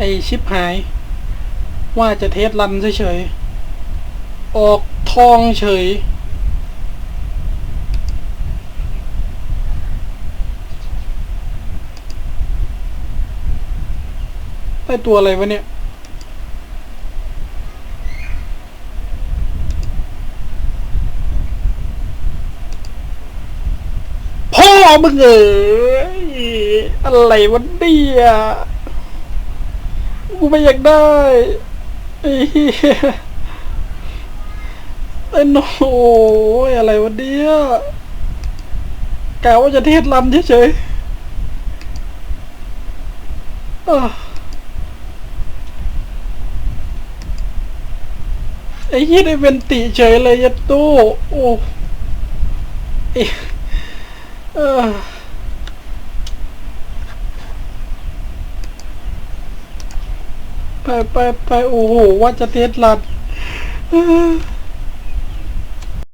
ไอชิปหาย ว่าจะเทสรันเฉยๆ ออกทองเฉย ได้ตัวอะไรวะเนี่ยพ่อมึงเอ๋ยอะไรวะเนี่ย กูไม่อยากได้ไอ้เหี้ยไอ้โน้ยอะไรวะเนี่ยกะว่าจะเทศลำเฉยๆไอ้ยี่ได้เป็นติเฉยเลยยัดตู้โอ้ไอ้เออ ไปไปไปโอ้โหว่าจะเทสลัด